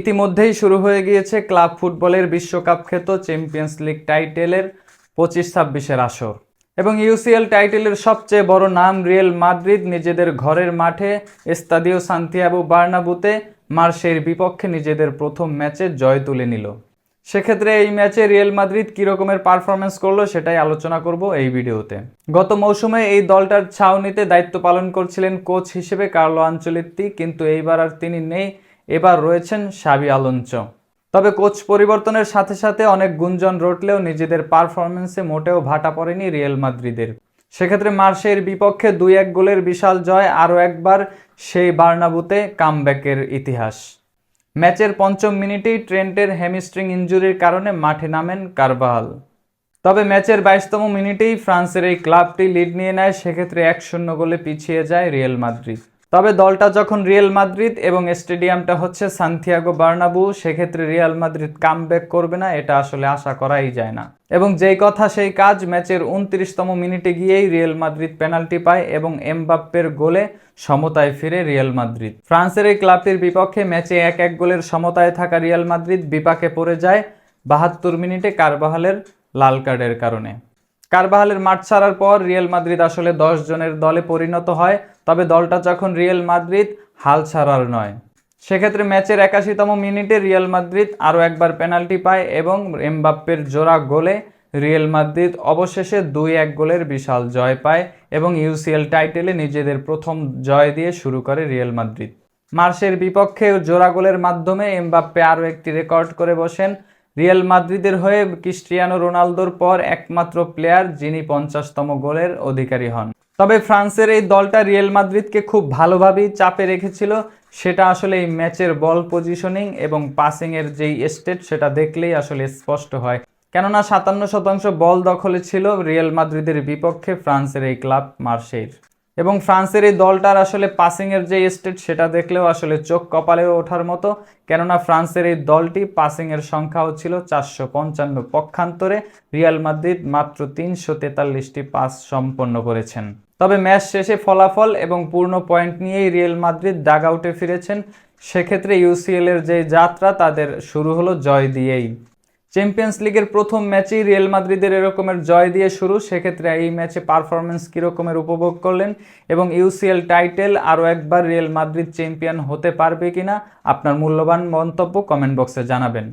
ইতিমধ্যেই শুরু হয়ে গিয়েছে ক্লাব ফুটবলের বিশ্বকাপ খ্যাত চ্যাম্পিয়ন্স লিগ টাইটেলের পঁচিশ ছাব্বিশের আসর। এবং ইউসিএল টাইটেলের সবচেয়ে বড় নাম রিয়েল মাদ্রিদ নিজেদের ঘরের মাঠে এস্তাদিও সান্তিয়াবো বার্নাবুতে মার্সের বিপক্ষে নিজেদের প্রথম ম্যাচে জয় তুলে নিল। সেক্ষেত্রে এই ম্যাচে রিয়েল মাদ্রিদ কী রকমের পারফরমেন্স করল সেটাই আলোচনা করব এই ভিডিওতে। গত মৌসুমে এই দলটার ছাউনিতে দায়িত্ব পালন করছিলেন কোচ হিসেবে কার্লো আঞ্চলিত্তি, কিন্তু এইবার আর তিনি নেই। এবার রয়েছেন সাবি আলোঞ্চ তবে কোচ পরিবর্তনের সাথে সাথে অনেক গুঞ্জন রটলেও নিজেদের পারফরমেন্সে মোটেও ভাটা পড়েনি রিয়েল মাদ্রিদের। সেক্ষেত্রে মার্সের বিপক্ষে দুই এক গোলের বিশাল জয়, আরও একবার সেই বার্নাবুতে কামব্যাকের ইতিহাস। ম্যাচের পঞ্চম মিনিটেই ট্রেন্টের হ্যামিস্ট্রিং ইঞ্জুরির কারণে মাঠে নামেন কারবাহাল। তবে ম্যাচের বাইশতম মিনিটেই ফ্রান্সের এই ক্লাবটি লিড নিয়ে নেয়, সেক্ষেত্রে এক শূন্য গোলে পিছিয়ে যায় রিয়েল মাদ্রিদ। তবে দলটা যখন রিয়েল মাদ্রিদ এবং স্টেডিয়ামটা হচ্ছে সান্তিয়াগো বার্নাবু, সেক্ষেত্রে রিয়াল মাদ্রিদ কামব্যাক করবে না, এটা আসলে আশা করাই যায় না। এবং যেই কথা সেই কাজ, ম্যাচের উনত্রিশতম মিনিটে গিয়েই রিয়েল মাদ্রিদ পেনাল্টি পায় এবং এমবাপ্পের গোলে সমতায় ফিরে রিয়াল মাদ্রিদ। ফ্রান্সের এই ক্লাবটির বিপক্ষে ম্যাচে এক এক গোলের সমতায় থাকা রিয়াল মাদ্রিদ বিপাকে পড়ে যায় বাহাত্তর মিনিটে কারবাহালের লাল কার্ডের কারণে। কারবাহালের মাঠ ছাড়ার পর রিয়েল মাদ্রিদ আসলে দশ জনের দলে পরিণত হয়, তবে দলটা যখন রিয়েল মাদ্রিদ হাল ছাড়ার নয়। সেক্ষেত্রে ম্যাচের একাশিতম মিনিটে রিয়াল মাদ্রিদ আরও একবার পেনাল্টি পায় এবং এমবাপ্পের জোড়া গোলে রিয়েল মাদ্রিদ অবশেষে দুই এক গোলের বিশাল জয় পায় এবং ইউসিএল টাইটেলে নিজেদের প্রথম জয় দিয়ে শুরু করে রিয়েল মাদ্রিদ। মার্সের বিপক্ষে জোড়া গোলের মাধ্যমে এমবাপ্পে আরও একটি রেকর্ড করে বসেন। রিয়াল মাদ্রিদের হয়ে ক্রিস্টিয়ানো রোনালদোর পর একমাত্র প্লেয়ার যিনি পঞ্চাশতম গোলের অধিকারী হন। তবে ফ্রান্সের এই দলটা রিয়েল মাদ্রিদকে খুব ভালোভাবেই চাপে রেখেছিল। সেটা আসলে এই ম্যাচের বল পজিশনিং এবং পাসিংয়ের যেই স্টেট, সেটা দেখলেই আসলে স্পষ্ট হয়। কেননা সাতান্ন শতাংশ বল দখলে ছিল রিয়েল মাদ্রিদের বিপক্ষে ফ্রান্সের এই ক্লাব মার্সের এবং ফ্রান্সের এই দলটার আসলে পাসিংয়ের যে স্টেট সেটা দেখলেও আসলে চোখ কপালে ওঠার মতো। কেননা ফ্রান্সের এই দলটি পাসিংয়ের সংখ্যাও ছিল চারশো পঞ্চান্ন পক্ষান্তরে। রিয়াল মাদ্রিদ মাত্র তিনশো তেতাল্লিশটি পাস সম্পন্ন করেছেন। তবে ম্যাচ শেষে ফলাফল এবং পূর্ণ পয়েন্ট নিয়েই রিয়েল মাদ্রিদ ডাগ আউটে ফিরেছেন। সেক্ষেত্রে ইউসিএল এর যে যাত্রা, তাদের শুরু হলো জয় দিয়েই। চ্যাম্পিয়ন্স লিগের প্রথম ম্যাচেই রিয়েল মাদ্রিদের এরকমের জয় দিয়ে শুরু। সেক্ষেত্রে এই ম্যাচে পারফরমেন্স কীরকমের উপভোগ করলেন এবং ইউসিএল টাইটেল আরও একবার রিয়েল মাদ্রিদ চ্যাম্পিয়ন হতে পারবে কিনা আপনার মূল্যবান মন্তব্য কমেন্ট বক্সে জানাবেন।